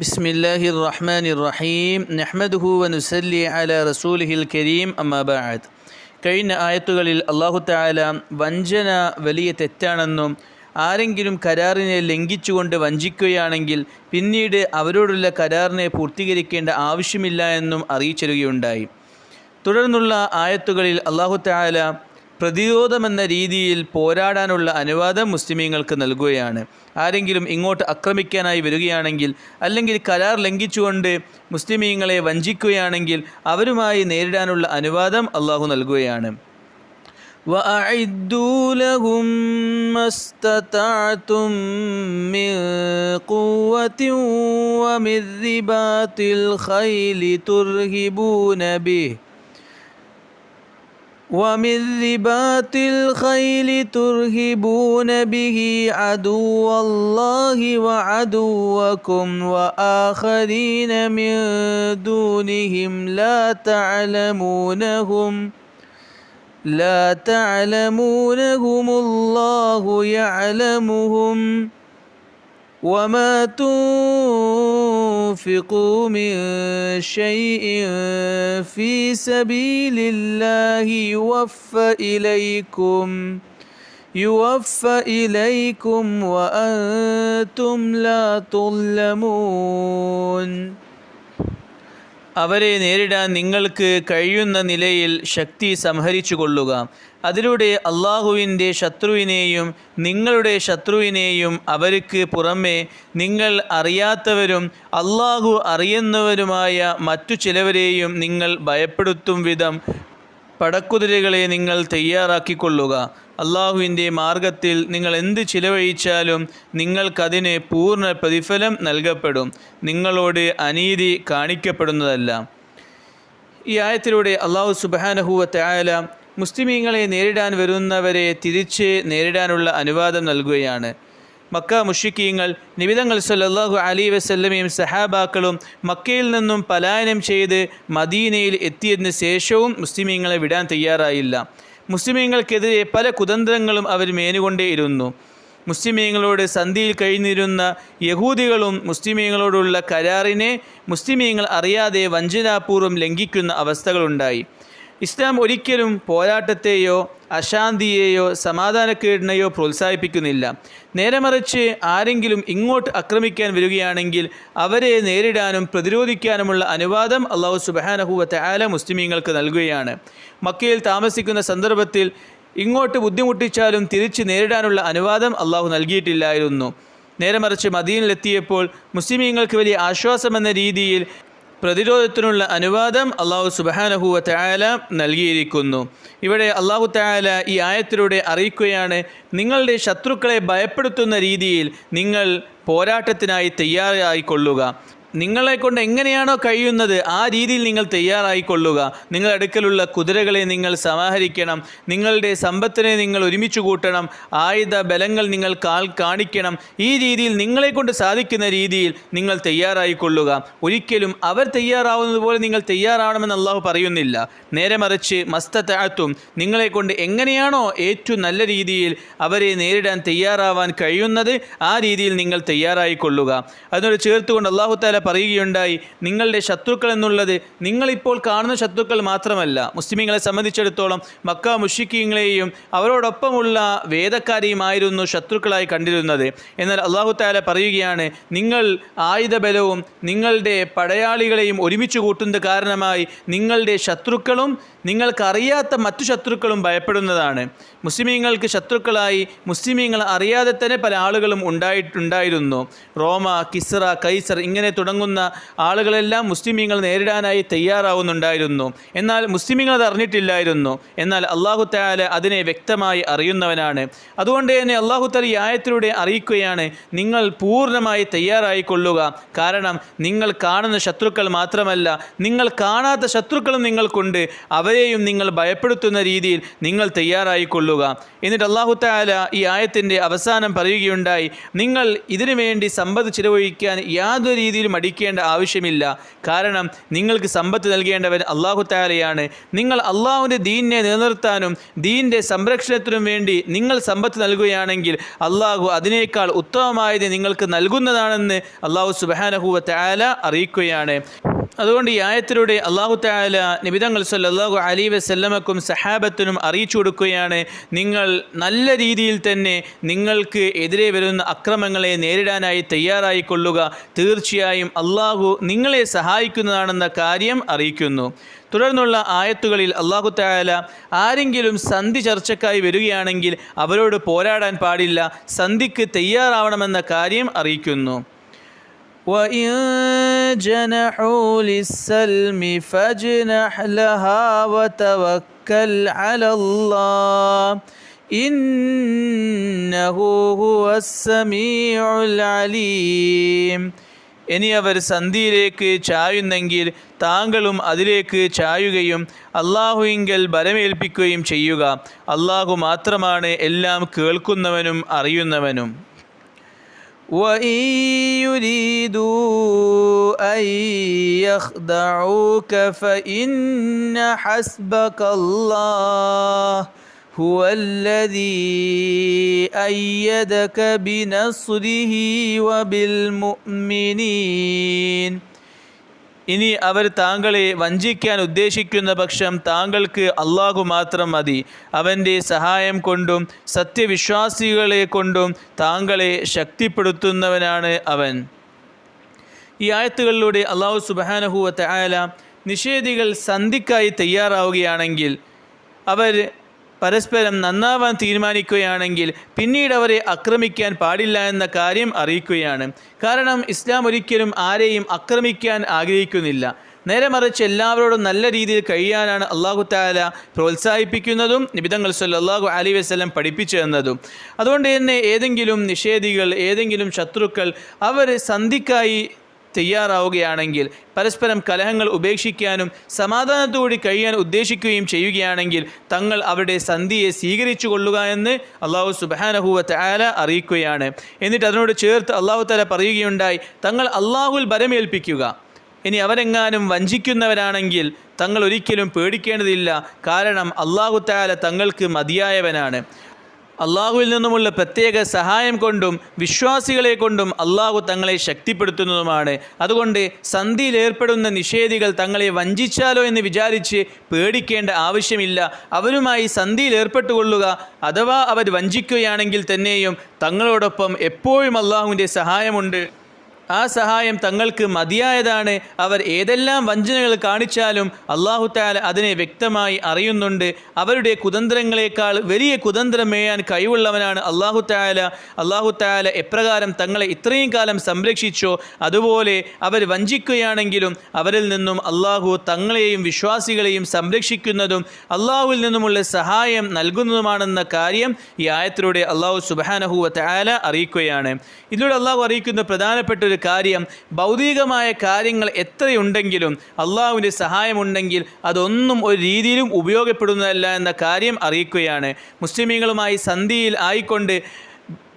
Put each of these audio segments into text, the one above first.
بسم الله الرحمن الرحيم نحمده ونسلي على رسوله الكريم أما بعد കഴിഞ്ഞ ആയത്തുകളിൽ അള്ളാഹു താല വഞ്ചന വലിയ തെറ്റാണെന്നും ആരെങ്കിലും കരാറിനെ ലംഘിച്ചുകൊണ്ട് വഞ്ചിക്കുകയാണെങ്കിൽ പിന്നീട് അവരോടുള്ള കരാറിനെ പൂർത്തീകരിക്കേണ്ട ആവശ്യമില്ല എന്നും അറിയിച്ചിരുകയുണ്ടായി തുടർന്നുള്ള ആയത്തുകളിൽ അള്ളാഹു താല പ്രതിരോധമെന്ന രീതിയിൽ പോരാടാനുള്ള അനുവാദം മുസ്ലിമീങ്ങൾക്ക് നൽകുകയാണ് ആരെങ്കിലും ഇങ്ങോട്ട് ആക്രമിക്കാനായി വരികയാണെങ്കിൽ അല്ലെങ്കിൽ കരാർ ലംഘിച്ചുകൊണ്ട് മുസ്ലിമീങ്ങളെ വഞ്ചിക്കുകയാണെങ്കിൽ അവരുമായി നേരിടാനുള്ള അനുവാദം അള്ളാഹു നൽകുകയാണ് وأعدوا لهم ما استطعتم من قوة ومن رباط الخيل ترهبون به ومن رباط الخيل ترهبون به عدو الله وعدوكم وآخرين من دونهم لا تعلمونهم لا تعلمونهم الله يعلمهم وما تنفقوا من شيء في سبيل الله يوفى إليكم يوفى إليكم وأنتم لا تظلمون. അവരെ നേരിടാൻ നിങ്ങൾക്ക് കഴിയുന്ന നിലയിൽ ശക്തി സംഹരിച്ചു കൊള്ളുക അതിലൂടെ അള്ളാഹുവിന്റെ ശത്രുവിനെയും നിങ്ങളുടെ ശത്രുവിനെയും അവർക്ക് പുറമേ നിങ്ങൾ അറിയാത്തവരും അള്ളാഹു അറിയുന്നവരുമായ മറ്റു ചിലവരെയും നിങ്ങൾ ഭയപ്പെടുത്തും വിധം പടക്കുതിരകളെ നിങ്ങൾ തയ്യാറാക്കിക്കൊള്ളുക. അള്ളാഹുവിന്റെ മാർഗത്തിൽ നിങ്ങൾ എന്ത് ചിലവഴിച്ചാലും നിങ്ങൾക്കതിന് പൂർണ പ്രതിഫലം നൽകപ്പെടും. നിങ്ങളോട് അനീതി കാണിക്കപ്പെടുന്നതല്ല. ഈ ആയത്തിലൂടെ അള്ളാഹു സുബാനഹുവ തയാല മുസ്ലിമീങ്ങളെ നേരിടാൻ വരുന്നവരെ തിരിച്ച് നേരിടാനുള്ള അനുവാദം നൽകുകയാണ്. മക്ക മുഷിക്കീങ്ങൾ നിബിതങ്ങൾ സല്ലാഹു അലി വസല്ലമയും സഹാബാക്കളും മക്കയിൽ നിന്നും പലായനം ചെയ്ത് മദീനയിൽ എത്തിയതിന് ശേഷവും മുസ്ലിമീങ്ങളെ വിടാൻ തയ്യാറായില്ല. മുസ്ലിമീങ്ങൾക്കെതിരെ പല കുതന്ത്രങ്ങളും അവർ മേനുകൊണ്ടേയിരുന്നു മുസ്ലിമീങ്ങളോട് സന്ധിയിൽ കഴിഞ്ഞിരുന്ന യഹൂദികളും മുസ്ലിമീങ്ങളോടുള്ള കരാറിനെ മുസ്ലിമീങ്ങൾ അറിയാതെ വഞ്ചനാപൂർവം ലംഘിക്കുന്ന അവസ്ഥകളുണ്ടായി. ഇസ്ലാം ഒരിക്കലും പോരാട്ടത്തെയോ അശാന്തിയെയോ സമാധാനക്കേടിനെയോ പ്രോത്സാഹിപ്പിക്കുന്നില്ല. നേരെ മറിച്ച് ആരെങ്കിലും ഇങ്ങോട്ട് ആക്രമിക്കാൻ വരികയാണെങ്കിൽ അവരെ നേരിടാനും പ്രതിരോധിക്കാനുമുള്ള അനുവാദം അള്ളാഹു സുബാനഹുവത്തെ ആല മുസ്ലിമീങ്ങൾക്ക് നൽകുകയാണ്. മക്കയിൽ താമസിക്കുന്ന സന്ദർഭത്തിൽ ഇങ്ങോട്ട് ബുദ്ധിമുട്ടിച്ചാലും തിരിച്ച് നേരിടാനുള്ള അനുവാദം അള്ളാഹു നൽകിയിട്ടില്ലായിരുന്നു. നേരെ മറിച്ച് മദീനിലെത്തിയപ്പോൾ മുസ്ലിമീങ്ങൾക്ക് വലിയ ആശ്വാസമെന്ന രീതിയിൽ പ്രതിരോധത്തിനുള്ള അനുവാദം അള്ളാഹു സുബാനഹുവ തയാല നൽകിയിരിക്കുന്നു. ഇവിടെ അള്ളാഹു തയാല ഈ ആയത്തിലൂടെ അറിയിക്കുകയാണ് നിങ്ങളുടെ ശത്രുക്കളെ ഭയപ്പെടുത്തുന്ന രീതിയിൽ നിങ്ങൾ പോരാട്ടത്തിനായി തയ്യാറായിക്കൊള്ളുക. നിങ്ങളെ കൊണ്ട് എങ്ങനെയാണോ കഴിയുന്നത് ആ രീതിയിൽ നിങ്ങൾ തയ്യാറായിക്കൊള്ളുക. നിങ്ങളുടെ അടുക്കലുള്ള കുതിരകളെ നിങ്ങൾ സമാഹരിക്കണം. നിങ്ങളുടെ സമ്പത്തിനെ നിങ്ങൾ ഒരുമിച്ച് കൂട്ടണം. ആയുധ ബലങ്ങൾ നിങ്ങൾ കാൽ കാണിക്കണം. ഈ രീതിയിൽ നിങ്ങളെ കൊണ്ട് സാധിക്കുന്ന രീതിയിൽ നിങ്ങൾ തയ്യാറായിക്കൊള്ളുക. ഒരിക്കലും അവർ തയ്യാറാവുന്നത് പോലെ നിങ്ങൾ തയ്യാറാവണമെന്ന് അള്ളാഹു പറയുന്നില്ല. നേരെ മറിച്ച് മസ്തത്താത്തും നിങ്ങളെ കൊണ്ട് എങ്ങനെയാണോ ഏറ്റവും നല്ല രീതിയിൽ അവരെ നേരിടാൻ തയ്യാറാവാൻ കഴിയുന്നത് ആ രീതിയിൽ നിങ്ങൾ തയ്യാറായിക്കൊള്ളുക. അതിനോട് ചേർത്തുകൊണ്ട് അള്ളാഹു താല പറയുകയുണ്ടായി നിങ്ങളുടെ ശത്രുക്കൾ എന്നുള്ളത് നിങ്ങളിപ്പോൾ കാണുന്ന ശത്രുക്കൾ മാത്രമല്ല. മുസ്ലിമീങ്ങളെ സംബന്ധിച്ചിടത്തോളം മക്ക മുഷിക്കീങ്ങളെയും അവരോടൊപ്പമുള്ള വേദക്കാരെയുമായിരുന്നു ശത്രുക്കളായി കണ്ടിരുന്നത്. എന്നാൽ അള്ളാഹു താല പറയുകയാണ് നിങ്ങൾ ആയുധബലവും നിങ്ങളുടെ പടയാളികളെയും ഒരുമിച്ച് കൂട്ടുന്നത് കാരണമായി നിങ്ങളുടെ ശത്രുക്കളും നിങ്ങൾക്കറിയാത്ത മറ്റു ശത്രുക്കളും ഭയപ്പെടുന്നതാണ്. മുസ്ലിമീങ്ങൾക്ക് ശത്രുക്കളായി മുസ്ലിമീങ്ങൾ അറിയാതെ തന്നെ പല ആളുകളും ഉണ്ടായിട്ടുണ്ടായിരുന്നു റോമ കിസ്റ കൈസർ ഇങ്ങനെ തുടങ്ങുന്ന ആളുകളെല്ലാം മുസ്ലിമീങ്ങൾ നേരിടാനായി തയ്യാറാവുന്നുണ്ടായിരുന്നു. എന്നാൽ മുസ്ലിമീങ്ങൾ അത് അറിഞ്ഞിട്ടില്ലായിരുന്നു. എന്നാൽ അള്ളാഹു താല അതിനെ വ്യക്തമായി അറിയുന്നവനാണ്. അതുകൊണ്ട് തന്നെ അള്ളാഹു താല ഈ ആയത്തിലൂടെ അറിയിക്കുകയാണ് നിങ്ങൾ പൂർണമായി തയ്യാറായിക്കൊള്ളുക. കാരണം നിങ്ങൾ കാണുന്ന ശത്രുക്കൾ മാത്രമല്ല നിങ്ങൾ കാണാത്ത ശത്രുക്കളും നിങ്ങൾക്കുണ്ട്. അവരെയും നിങ്ങൾ ഭയപ്പെടുത്തുന്ന രീതിയിൽ നിങ്ങൾ തയ്യാറായിക്കൊള്ളുക. എന്നിട്ട് അള്ളാഹു താല ഈ ആയത്തിന്റെ അവസാനം പറയുകയുണ്ടായി നിങ്ങൾ ഇതിനു വേണ്ടി സമ്പത്ത് ചിലവഴിക്കാൻ യാതൊരു രീതിയിലും മടിക്കേണ്ട ആവശ്യമില്ല. കാരണം നിങ്ങൾക്ക് സമ്പത്ത് നൽകേണ്ടവൻ അള്ളാഹു താലയാണ് നിങ്ങൾ അള്ളാഹുവിന്റെ ദീനിനെ നിലനിർത്താനും ദീനിന്റെ സംരക്ഷണത്തിനും വേണ്ടി നിങ്ങൾ സമ്പത്ത് നൽകുകയാണെങ്കിൽ അള്ളാഹു അതിനേക്കാൾ ഉത്തമമായത് നിങ്ങൾക്ക് നൽകുന്നതാണെന്ന് അള്ളാഹു സുബാനഹുവ താല അറിയിക്കുകയാണ്. അതുകൊണ്ട് ഈ ആയത്തിലൂടെ അള്ളാഹു താല നിബിതങ്ങൾ സല്ലാഹു അലി വസല്ലമക്കും സഹാബത്തിനും അറിയിച്ചു കൊടുക്കുകയാണ്. നിങ്ങൾ നല്ല രീതിയിൽ തന്നെ നിങ്ങൾക്ക് എതിരെ വരുന്ന അക്രമങ്ങളെ നേരിടാനായി തയ്യാറായിക്കൊള്ളുക തീർച്ചയായും അള്ളാഹു നിങ്ങളെ സഹായിക്കുന്നതാണെന്ന കാര്യം അറിയിക്കുന്നു. തുടർന്നുള്ള ആയത്തുകളിൽ അള്ളാഹു താല ആരെങ്കിലും സന്ധി ചർച്ചക്കായി വരികയാണെങ്കിൽ അവരോട് പോരാടാൻ പാടില്ല. സന്ധിക്ക് തയ്യാറാവണമെന്ന കാര്യം അറിയിക്കുന്നു. جنحوا للسلم فاجنح لها وتوكل على الله إنه هو السميع العليم ഇനി അവർ സന്ധിയിലേക്ക് ചായുന്നെങ്കിൽ താങ്കളും അതിലേക്ക് ചായുകയും അള്ളാഹുവിങ്കൽ ബലമേൽപ്പിക്കുകയും ചെയ്യുക അള്ളാഹു മാത്രമാണ് എല്ലാം കേൾക്കുന്നവനും അറിയുന്നവനും وإن يريدوا أن يخدعوك فإن حسبك الله هو الذي أيدك بنصره وبالمؤمنين ഇനി അവർ താങ്കളെ വഞ്ചിക്കാൻ ഉദ്ദേശിക്കുന്ന പക്ഷം താങ്കൾക്ക് അള്ളാഹു മാത്രം മതി. അവന്റെ സഹായം കൊണ്ടും സത്യവിശ്വാസികളെ കൊണ്ടും താങ്കളെ ശക്തിപ്പെടുത്തുന്നവനാണ് അവൻ. ഈ ആയത്തുകളിലൂടെ അള്ളാഹു സുബാനഹുവത്തെ ആയാല നിഷേധികൾ സന്ധിക്കായി തയ്യാറാവുകയാണെങ്കിൽ അവർ പരസ്പരം നന്നാവാൻ തീരുമാനിക്കുകയാണെങ്കിൽ പിന്നീട് അവരെ ആക്രമിക്കാൻ പാടില്ല എന്ന കാര്യം അറിയിക്കുകയാണ്. കാരണം ഇസ്ലാം ഒരിക്കലും ആരെയും ആക്രമിക്കാൻ ആഗ്രഹിക്കുന്നില്ല. നേരെ മറിച്ച് എല്ലാവരോടും നല്ല രീതിയിൽ കഴിയാനാണ് അള്ളാഹു താല പ്രോത്സാഹിപ്പിക്കുന്നതും നിബിതങ്ങൾ സല്ലാഹു അലി വസ്ലം പഠിപ്പിച്ചു തന്നതും. അതുകൊണ്ട് തന്നെ ഏതെങ്കിലും നിഷേധികൾ ഏതെങ്കിലും ശത്രുക്കൾ അവർ സന്ധിക്കായി തയ്യാറാവുകയാണെങ്കിൽ പരസ്പരം കലഹങ്ങൾ ഉപേക്ഷിക്കാനും സമാധാനത്തോടെ കഴിയാൻ ഉദ്ദേശിക്കുകയും ചെയ്യുകയാണെങ്കിൽ തങ്ങൾ അവരുടെ സന്ധിയെ സ്വീകരിച്ചു കൊള്ളുക എന്ന് അള്ളാഹു സുബാനഹുവത്ത് ആല അറിയിക്കുകയാണ്. എന്നിട്ട് അതിനോട് ചേർത്ത് അള്ളാഹു തല പറയുകയുണ്ടായി തങ്ങൾ അള്ളാഹുൽ ബലമേൽപ്പിക്കുക ഇനി അവരെങ്ങാനും വഞ്ചിക്കുന്നവരാണെങ്കിൽ തങ്ങൾ ഒരിക്കലും പേടിക്കേണ്ടതില്ല. കാരണം അള്ളാഹു താല തങ്ങൾക്ക് മതിയായവനാണ്. അള്ളാഹുവിൽ നിന്നുമുള്ള പ്രത്യേക സഹായം കൊണ്ടും വിശ്വാസികളെ കൊണ്ടും അള്ളാഹു തങ്ങളെ ശക്തിപ്പെടുത്തുന്നതുമാണ്. അതുകൊണ്ട് സന്ധിയിലേർപ്പെടുന്ന നിഷേധികൾ തങ്ങളെ വഞ്ചിച്ചാലോ എന്ന് വിചാരിച്ച് പേടിക്കേണ്ട ആവശ്യമില്ല. അവരുമായി സന്ധിയിലേർപ്പെട്ടുകൊള്ളുക അഥവാ അവർ വഞ്ചിക്കുകയാണെങ്കിൽ തന്നെയും തങ്ങളോടൊപ്പം എപ്പോഴും അള്ളാഹുവിന്റെ സഹായമുണ്ട്. ആ സഹായം തങ്ങൾക്ക് മതിയായതാണ്. അവർ ഏതെല്ലാം വഞ്ചനകൾ കാണിച്ചാലും അള്ളാഹു താല അതിനെ വ്യക്തമായി അറിയുന്നുണ്ട്. അവരുടെ കുതന്ത്രങ്ങളെക്കാൾ വലിയ കുതന്ത്രം മേയാൻ കഴിവുള്ളവനാണ് അള്ളാഹു താല അള്ളാഹു താല എപ്രകാരം തങ്ങളെ ഇത്രയും കാലം സംരക്ഷിച്ചോ അതുപോലെ അവർ വഞ്ചിക്കുകയാണെങ്കിലും അവരിൽ നിന്നും അള്ളാഹു തങ്ങളെയും വിശ്വാസികളെയും സംരക്ഷിക്കുന്നതും അള്ളാഹുവിൽ നിന്നുമുള്ള സഹായം നൽകുന്നതുമാണെന്ന കാര്യം ഈ ആയത്തിലൂടെ അള്ളാഹു സുബാനഹുവ താല അറിയിക്കുകയാണ്. ഇതിലൂടെ അള്ളാഹു അറിയിക്കുന്ന പ്രധാനപ്പെട്ട ഒരു കാര്യം ഭൗതികമായ കാര്യങ്ങൾ എത്രയുണ്ടെങ്കിലും അള്ളാഹുവിന്റെ സഹായമുണ്ടെങ്കിൽ അതൊന്നും ഒരു രീതിയിലും ഉപയോഗപ്പെടുന്നതല്ല എന്ന കാര്യം അറിയിക്കുകയാണ്. മുസ്ലിമീങ്ങളുമായി സന്ധിയിൽ ആയിക്കൊണ്ട്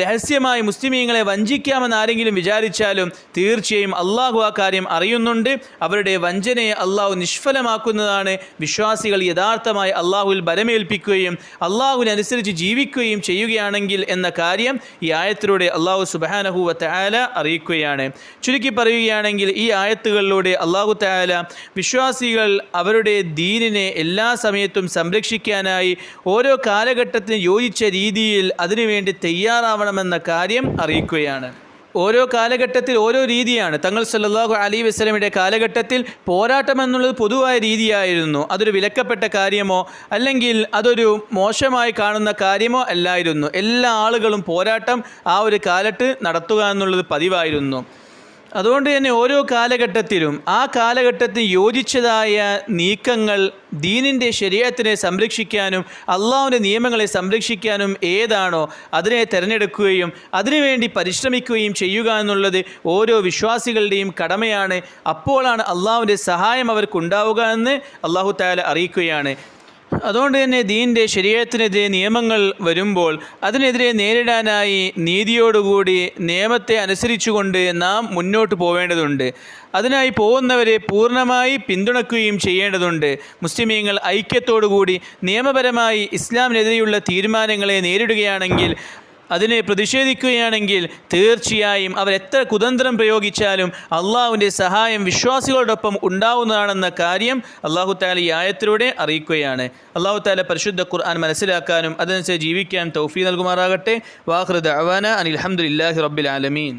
രഹസ്യമായി മുസ്ലിമീങ്ങളെ വഞ്ചിക്കാമെന്ന് ആരെങ്കിലും വിചാരിച്ചാലും തീർച്ചയായും അള്ളാഹു ആ കാര്യം അറിയുന്നുണ്ട്. അവരുടെ വഞ്ചനയെ അള്ളാഹു നിഷ്ഫലമാക്കുന്നതാണ്. വിശ്വാസികൾ യഥാർത്ഥമായി അള്ളാഹുവിൽ ബലമേൽപ്പിക്കുകയും അള്ളാഹുവിനനുസരിച്ച് ജീവിക്കുകയും ചെയ്യുകയാണെങ്കിൽ എന്ന കാര്യം ഈ ആയത്തിലൂടെ അള്ളാഹു സുബാനഹു തയാല അറിയിക്കുകയാണ്. ചുരുക്കി പറയുകയാണെങ്കിൽ ഈ ആയത്തുകളിലൂടെ അള്ളാഹു തയാല വിശ്വാസികൾ അവരുടെ ദീനിനെ എല്ലാ സമയത്തും സംരക്ഷിക്കാനായി ഓരോ കാലഘട്ടത്തിന് യോജിച്ച രീതിയിൽ അതിനുവേണ്ടി തയ്യാറാവണമെന്ന കാര്യം അറിയിക്കുകയാണ്. ഓരോ കാലഘട്ടത്തിൽ ഓരോ രീതിയാണ്. തങ്ങൾ സല്ലാഹു അലി വസ്ലമിയുടെ കാലഘട്ടത്തിൽ പോരാട്ടം എന്നുള്ളത് പൊതുവായ രീതിയായിരുന്നു. അതൊരു വിലക്കപ്പെട്ട കാര്യമോ അല്ലെങ്കിൽ അതൊരു മോശമായി കാണുന്ന കാര്യമോ അല്ലായിരുന്നു. എല്ലാ ആളുകളും പോരാട്ടം ആ ഒരു കാലത്ത് നടത്തുക എന്നുള്ളത് പതിവായിരുന്നു. അതുകൊണ്ട് തന്നെ ഓരോ കാലഘട്ടത്തിലും ആ കാലഘട്ടത്തിന് യോജിച്ചതായ നീക്കങ്ങൾ ദീനിന്റെ ശരീരത്തിനെ സംരക്ഷിക്കാനും അള്ളാഹുവിന്റെ നിയമങ്ങളെ സംരക്ഷിക്കാനും ഏതാണോ അതിനെ തിരഞ്ഞെടുക്കുകയും അതിനുവേണ്ടി പരിശ്രമിക്കുകയും ചെയ്യുക എന്നുള്ളത് ഓരോ വിശ്വാസികളുടെയും കടമയാണ്. അപ്പോഴാണ് അള്ളാഹുവിന്റെ സഹായം അവർക്കുണ്ടാവുക എന്ന് അള്ളാഹു താല അറിയിക്കുകയാണ്. അതുകൊണ്ട് തന്നെ ദീന്റെ ശരീരത്തിനെതിരെ നിയമങ്ങൾ വരുമ്പോൾ അതിനെതിരെ നേരിടാനായി നീതിയോടുകൂടി നിയമത്തെ അനുസരിച്ചുകൊണ്ട് നാം മുന്നോട്ട് പോവേണ്ടതുണ്ട്. അതിനായി പോകുന്നവരെ പൂർണമായി പിന്തുണക്കുകയും ചെയ്യേണ്ടതുണ്ട്. മുസ്ലിമീങ്ങൾ ഐക്യത്തോടുകൂടി നിയമപരമായി ഇസ്ലാമിനെതിരെയുള്ള തീരുമാനങ്ങളെ നേരിടുകയാണെങ്കിൽ അതിനെ പ്രതിഷേധിക്കുകയാണെങ്കിൽ തീർച്ചയായും അവർ എത്ര കുതന്ത്രം പ്രയോഗിച്ചാലും അള്ളാഹുവിന്റെ സഹായം വിശ്വാസികളോടൊപ്പം ഉണ്ടാവുന്നതാണെന്ന കാര്യം അള്ളാഹു താല ഈ ആയത്തിലൂടെ അറിയിക്കുകയാണ്. അള്ളാഹു താല പരിശുദ്ധ ഖുർആൻ മനസ്സിലാക്കാനും അതനുസരിച്ച് ജീവിക്കാൻ തൗഫീ നൽകുമാറാകട്ടെ. വാഹൃദ് അവാന അനിൽ അഹമ്മദില്ലാഹി റബ്ബിൽ ആലമീൻ.